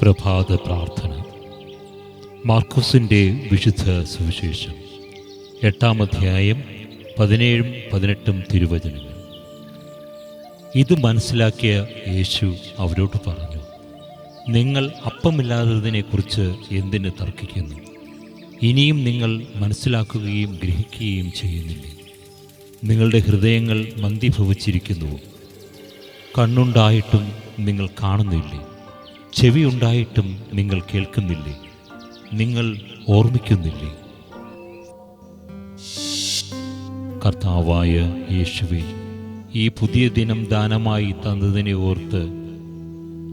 പ്രഭാത പ്രാർത്ഥന. മാർക്കോസിന്റെ വിശുദ്ധ സുവിശേഷം. എട്ടാം അധ്യായം പതിനേഴും പതിനെട്ടും തിരുവചനങ്ങൾ. ഇത് മനസ്സിലാക്കിയ യേശു അവരോട് പറഞ്ഞു നിങ്ങൾ അപ്പമില്ലാത്തതിനെക്കുറിച്ച് എന്തിന് തർക്കിക്കുന്നു? ഇനിയും നിങ്ങൾ മനസ്സിലാക്കുകയും ഗ്രഹിക്കുകയും ചെയ്യുന്നില്ലേ? നിങ്ങളുടെ ഹൃദയങ്ങൾ മന്ദിഭവിച്ചിരിക്കുന്നുവോ? കണ്ണുണ്ടായിട്ടും നിങ്ങൾ കാണുന്നില്ലേ? ചെവി ഉണ്ടായിട്ടും നിങ്ങൾ കേൾക്കുന്നില്ലേ? നിങ്ങൾ ഓർമ്മിക്കുന്നില്ലേ? കർത്താവായ യേശുവെ ഈ പുതിയ ദിനം ദാനമായി തന്നതിനെ ഓർത്ത്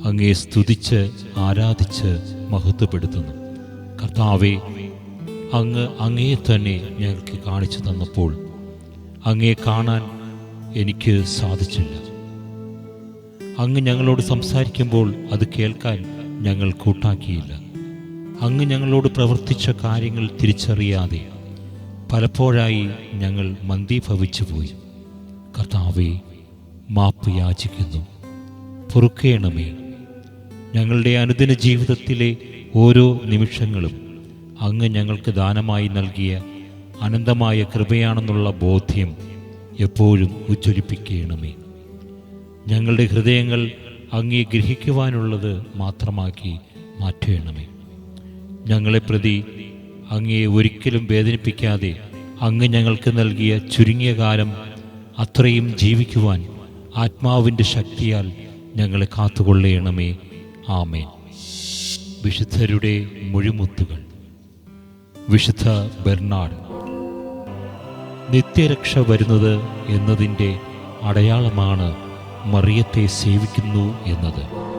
അങ്ങേ സ്തുതിച്ച് ആരാധിച്ച് മഹത്വപ്പെടുത്തുന്നു. കർത്താവെ അങ്ങ് അങ്ങേ തന്നെ ഞങ്ങൾക്ക് കാണിച്ചു തന്നപ്പോൾ അങ്ങേ കാണാൻ എനിക്ക് സാധിച്ചില്ല. അങ്ങ് ഞങ്ങളോട് സംസാരിക്കുമ്പോൾ അത് കേൾക്കാൻ ഞങ്ങൾ കൂട്ടാക്കിയില്ല. അങ്ങ് ഞങ്ങളോട് പ്രവർത്തിച്ച കാര്യങ്ങൾ തിരിച്ചറിയാതെ പലപ്പോഴായി ഞങ്ങൾ മന്ദീഭവിച്ചു പോയി. കർത്താവെ മാപ്പ് യാചിക്കുന്നു. പൊറുക്കേണമേ. ഞങ്ങളുടെ അനുദിന ജീവിതത്തിലെ ഓരോ നിമിഷങ്ങളും അങ്ങ് ഞങ്ങൾക്ക് ദാനമായി നൽകിയ അനന്തമായ കൃപയാണെന്നുള്ള ബോധ്യം എപ്പോഴും ഉജ്ജ്വലിപ്പിക്കണമേ. ഞങ്ങളുടെ ഹൃദയങ്ങൾ അങ്ങേ ഗ്രഹിക്കുവാനുള്ളത് മാത്രമാക്കി മാറ്റണമേ. ഞങ്ങളെ പ്രതി അങ്ങയെ ഒരിക്കലും വേദനിപ്പിക്കാതെ അങ്ങ് ഞങ്ങൾക്ക് നൽകിയ ചുരുങ്ങിയ കാലം അത്രയും ജീവിക്കുവാൻ ആത്മാവിന്റെ ശക്തിയാൽ ഞങ്ങളെ കാത്തുകൊള്ളേണമേ. ആമേൻ. വിശുദ്ധരുടെ മുഴിമുത്തുകൾ. വിശുദ്ധ ബെർണാഡ്. നിത്യരക്ഷ വരുന്നത് എന്നതിന്റെ അടയാളമാണ് മറിയത്തെ സേവിക്കുന്നു എന്നത്.